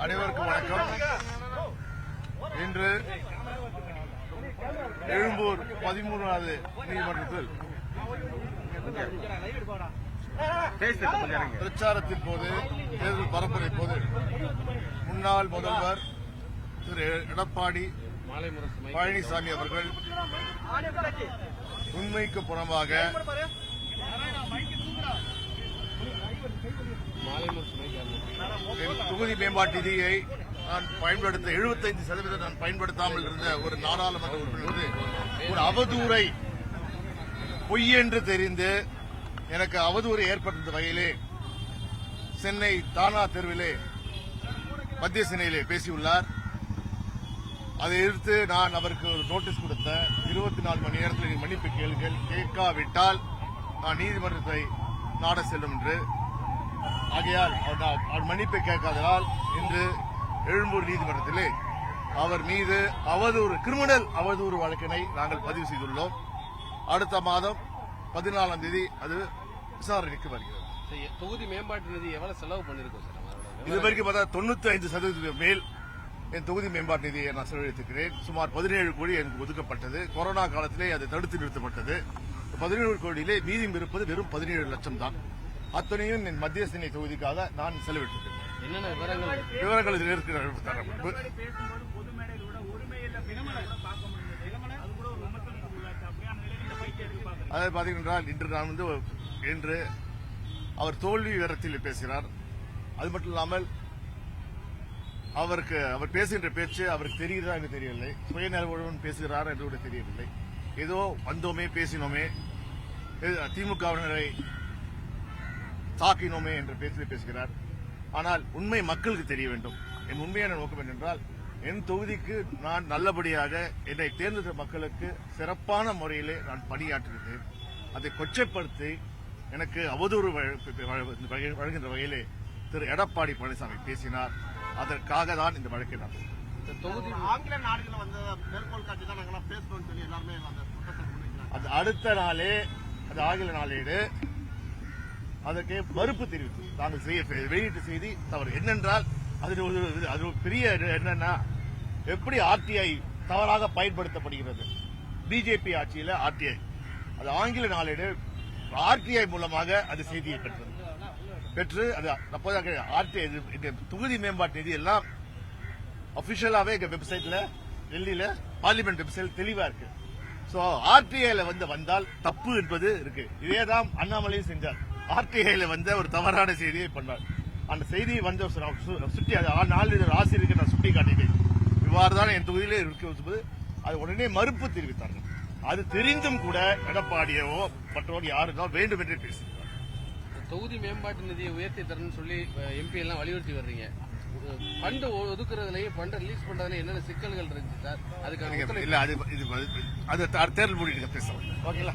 அனைவருக்கும் வணக்கம். இன்று எழும்பூர் பதிமூணாவது நீதிமன்றத்தில் பிரச்சாரத்தின் போது தேர்தல் பரப்புரை போது முன்னாள் முதல்வர் திரு எடப்பாடி பழனிசாமி அவர்கள் உண்மைக்கு புறம்பாக என் தொகுதி மேம்பாட்டு நிதியை நான் பயன்படுத்த 75% சதவீதம் நான் பயன்படுத்தாமல் இருந்த ஒரு நாடாளுமன்ற உறுப்பினர் ஒரு அவதூறை பொய் என்று தெரிந்து எனக்கு அவதூறு ஏற்பட்ட வகையிலே சென்னை தானா தெருவிலே மத்திய சென்னையிலே பேசியுள்ளார். அதை எதிர்த்து நான் அவருக்கு ஒரு நோட்டீஸ் கொடுத்த இருபத்தி நாலு மணி நேரத்தில் மன்னிப்பு கேளுங்கள். கேட்காவிட்டால் நான் நீதிமன்றத்தை நாட செல்லும் என்று. ஆகையால் அவர் மன்னிப்பை கேட்காததால் இன்று எழும்பூர் நீதிமன்றத்திலே அவர் மீது அவதூறு கிரிமினல் அவதூறு வழக்கினை நாங்கள் பதிவு செய்துள்ளோம். அடுத்த மாதம் பதினாலாம் தேதி அது விசாரணைக்கு வருகிறது. தொகுதி மேம்பாட்டு நிதி எவ்வளவு செலவு பண்ணிருக்கோம் சார்? இது வரைக்கும் பார்த்தா தொண்ணூத்தி ஐந்து சதவீதம் மேல் என் தொகுதி மேம்பாட்டு நிதியை நான் செலவழித்திருக்கிறேன். சுமார் பதினேழு கோடி எனக்கு ஒதுக்கப்பட்டது. கொரோனா காலத்திலே அது தடுத்து நிறுத்தப்பட்டது. பதினேழு கோடியிலே மீதம் இருப்பது வெறும் பதினேழு லட்சம் தான் அத்தனையும் என் மத்திய சென்னை தொகுதிக்காக நான் செலவிட்டிருக்கிறேன் என்னென்ன விவரங்கள்? விவரங்கள் இதில் இருக்கிற தரேன். பேசும்போது பொது மேடையில் கூட ஒருமையில விலமலை கூட பார்க்க முடியாது விலமலை அது கூட ஒரு விமர்சனத்துக்கு உள்ளாச்சு. அப்படியான நிலையில் இந்த பைக்கை எப்படி பாக்குறீங்க அதை பார்த்தீங்கன்றால் இன்று நான் வந்து இன்று அவர் தோல்வி விவரத்தில் பேசுகிறார். அது மட்டும் இல்லாமல் அவருக்கு அவர் பேசுகின்ற பேச்சு அவருக்கு தெரிகிறதா என்று தெரியவில்லை. சுயநலவுடன் பேசுகிறார் என்று கூட தெரியவில்லை. ஏதோ வந்தோமே பேசினோமே. திமுகவினரை தாக்கினோமே என்ற பேச்சில் பேசுகிறார். ஆனால் உண்மை மக்களுக்கு தெரிய வேண்டும். என் உண்மையான நோக்கம் என்னென்றால் என் தொகுதிக்கு நான் நல்லபடியாக என்னை தேர்ந்தெடுத்த மக்களுக்கு சிறப்பான முறையிலே நான் பணியாற்றுகிறேன் அதை கொச்சைப்படுத்தி எனக்கு அவதூறு வழ- வழ- வழங்குகின்ற வகையிலே திரு எடப்பாடி பழனிசாமி பேசினார். அதற்காக தான் இந்த வழக்கை நான் ஆங்கில நாடுகளை வந்த மேற்கோள் காட்டி தான் நாங்களாம் பேசணும்னு சொல்லி எல்லாருமே அந்த குற்றச்சாட்டு முன்வைக்கிறாங்க. அது அடுத்த நாளே அது ஆங்கில நாளேடு. அதற்கு மறுப்பு தெரிவித்து தாங்கள் செய்ய வெளியிட்ட செய்தி தவறு. என்னென்றால் அதில் ஒரு அது ஒரு பெரிய என்னன்னா எப்படி ஆர்டிஐ தவறாக பயன்படுத்தப்படுகிறது? பிஜேபி ஆட்சியில் ஆர்டிஐ அது ஆங்கில நாளேடு ஆர்டிஐ மூலமாக அது செய்தியை பெற்றது. பெற்று அது அப்போதாக ஆர்டிஐ தொகுதி மேம்பாட்டு நிதி எல்லாம் அபிஷியலாவே எங்க வெப்சைட்ல டெல்லியில பார்லிமெண்ட் வெப்சைட் தெளிவா இருக்கு. ஸோ ஆர்டிஐல வந்து வந்தால் தப்பு என்பது இருக்கு. இதே தான் அண்ணாமலையும் செஞ்சார். ஆர்டிஐல வந்த ஒரு தவறான செய்தியை பண்ணார். அந்த செய்தி வந்த சுட்டி அது நாளிதழ் ஆசிரியருக்கு நான் சுட்டி காட்டினேன் இவ்வாறு தான் என் தொகுதியிலே இருக்கும்போது அது உடனே மறுப்பு தெரிவித்தார்கள். அது தெரிந்தும் கூட எடப்பாடியவோ மற்றவங்க யாருக்கோ வேண்டும் என்றே இந்த தொகுதி மேம்பாட்டு நிதியை உயர்த்தி தரணும்னு சொல்லி எம்பி எல்லாம் வலியுறுத்தி வர்றீங்க. ஃபண்ட் ஒதுக்குறதுலயும் ஃபண்ட் ரிலீஸ் பண்றதுல என்னென்ன சிக்கல்கள் இருந்துச்சு சார்? அதுக்கான இல்ல அது இது அது தேர்தல் முடிவு பேசலாம் ஓகேங்களா?